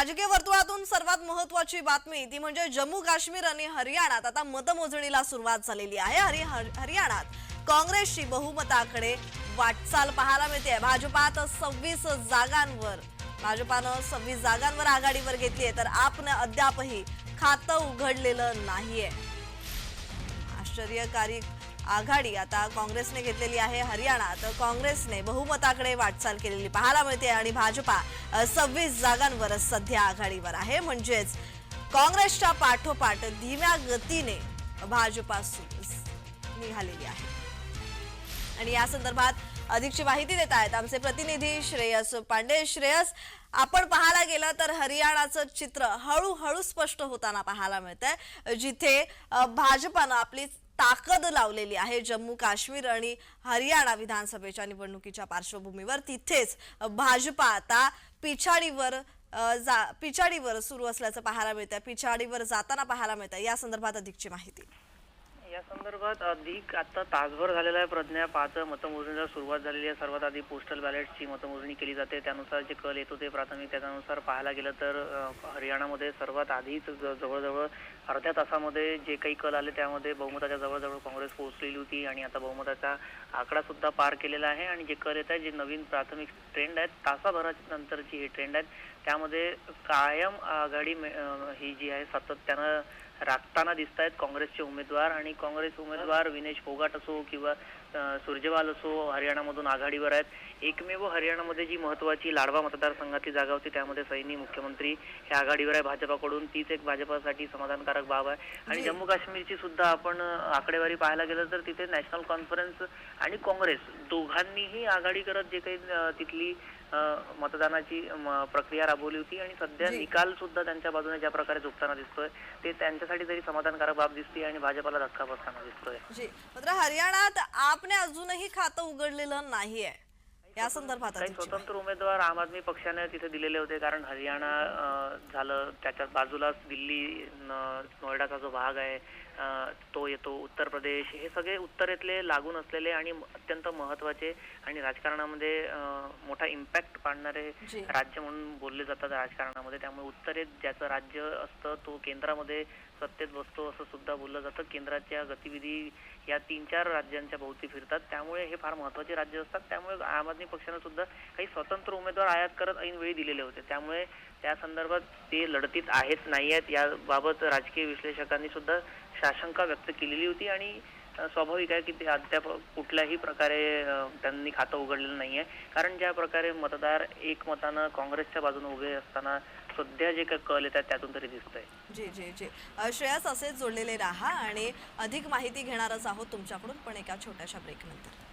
राजकीय वर्तुळातून सर्वात महत्वाची बातमी ती म्हणजे जम्मू काश्मीर आणि हरियाणात. आता मतमोजणीला सुरुवात झालेली आहे. हरि हरियाणात काँग्रेसची बहुमताकडे वाटचाल पाहायला मिळते भाजपात सव्वीस जागांवर भाजपानं सव्वीस जागांवर आघाडीवर घेतली आहे तर आपण अद्यापही खातं उघडलेलं नाहीये. आश्चर्यकारी आघाडी आता काँग्रेसने घेतलेली आहे हरियाणात काँग्रेसने बहुमताकडे वाटचाल केलेली पाहायला मिळते आणि भाजपा सव्वीस जागांवर सध्या आघाडीवर आहे. म्हणजेच काँग्रेसच्या पाठोपाठ धीम्या गतीने भाजपा निघालेली आहे. आणि या संदर्भात अधिकची माहिती देत आहेत आमचे प्रतिनिधी श्रेयस पांडे. श्रेयस आपण पाहायला गेलं तर हरियाणाचं चित्र हळूहळू स्पष्ट होताना पाहायला मिळतंय जिथे भाजपानं आपली ताकद लावलेली आहे जम्मू काश्मीर आणि हरियाणा विधानसभेच्या निवडणुकीच्या पार्श्वभूमीवर. तिथेच भाजपा आता पिछाडीवर जा पिछाडीवर सुरू असल्याचं पाहायला मिळतंय. पिछाडीवर जाताना पाहायला मिळतंय. या संदर्भात अधिकची माहिती. या संदर्भात अधिक आता तासभर झालेला आहे प्रज्ञा. पाच मतमोजणीला सुरुवात झालेली आहे. सर्वात आधी पोस्टल बॅलेटची मतमोजणी केली जाते. त्यानुसार जे कल येतो ते प्राथमिक त्यानुसार पाहायला गेलं तर हरियाणामध्ये सर्वात आधीच ज- जवळजवळ अर्ध्या तासामध्ये जे काही कल आले त्यामध्ये बहुमताच्या जवळजवळ काँग्रेस पोहोचलेली होती आणि आता बहुमताचा आकडा सुद्धा पार केलेला आहे. आणि जे कल येत आहे जे नवीन प्राथमिक ट्रेंड आहेत तासाभराच्या नंतरची ही ट्रेंड आहेत त्यामध्ये कायम आघाडी मे- ही जी आहे सातत्यानं राखताना दिसत आहेत काँग्रेसचे उमेदवार. आणि काँग्रेस उमेदवार विनेश फोगाट असो किंवा सुरजेवाल असो हरियाणामधून आघाडीवर आहेत. एकमेव हरियाणामध्ये जी महत्वाची लाडवा मतदारसंघातली जागा होती त्यामध्ये सैनी मुख्यमंत्री हे आघाडीवर आहे. भाजपाकडून तीच एक भाजपासाठी समाधानकारक बाब आहे. आणि. जम्मू काश्मीरची सुद्धा आपण आकडेवारी पाहायला गेलं तर तिथे नॅशनल कॉन्फरन्स आणि काँग्रेस दोघांनीही आघाडी करत जे काही तिथली मतदानाची प्रक्रिया राबवली होती आणि सध्या. निकाल सुद्धा त्यांच्या बाजूने ज्या प्रकारे झुकताना दिसतोय ते त्यांच्यासाठी तरी समाधानकारक बाब दिसते आणि भाजपाला धक्का बसताना दिसतोय. जी. मात्र हरियाणात आपने अजूनही खातं उघडलेलं नाहीये. या संदर्भात काही स्वतंत्र उमेदवार आम आदमी पक्षाने तिथे दिलेले होते कारण हरियाणा झालं त्याच्या बाजूलाच दिल्ली नोएडाचा जो भाग आहे तो येतो उत्तर प्रदेश हे सगळे उत्तरेतले लागून असलेले आणि अत्यंत महत्त्वाचे आणि राजकारणामध्ये मोठा इम्पॅक्ट पाडणारे. राज्य म्हणून बोलले जातात राजकारणामध्ये. त्यामुळे उत्तरेत ज्याचं राज्य असतं तो केंद्रामध्ये सत्तेत बसतो असं सुद्धा बोललं जातं. केंद्राच्या गतिविधी या तीन चार राज्यांच्या भोवती फिरतात. त्यामुळे हे फार महत्त्वाचे राज्य असतात. त्यामुळे आम आदमी पक्षानं सुद्धा काही स्वतंत्र उमेदवार आयात करत ऐनवेळी दिलेले होते. त्यामुळे त्या संदर्भात ते लढतीत आहेत नाही आहेत याबाबत राजकीय विश्लेषकांनी सुद्धा शाशंका व्यक्त केलेली होती आणि स्वाभाविक आहे की ते अद्याप कुठल्याही प्रकारे त्यांनी खातं उघडलेलं नाहीये कारण ज्या प्रकारे मतदार एकमतानं काँग्रेसच्या बाजूने उभे असताना सध्या जे काही कल येतात त्यातून तरी दिसतंय. जी जी जी. श्रेयस असेच जोडलेले राहा आणि अधिक माहिती घेणारच आहोत तुमच्याकडून पण एका छोट्याशा ब्रेकनंतर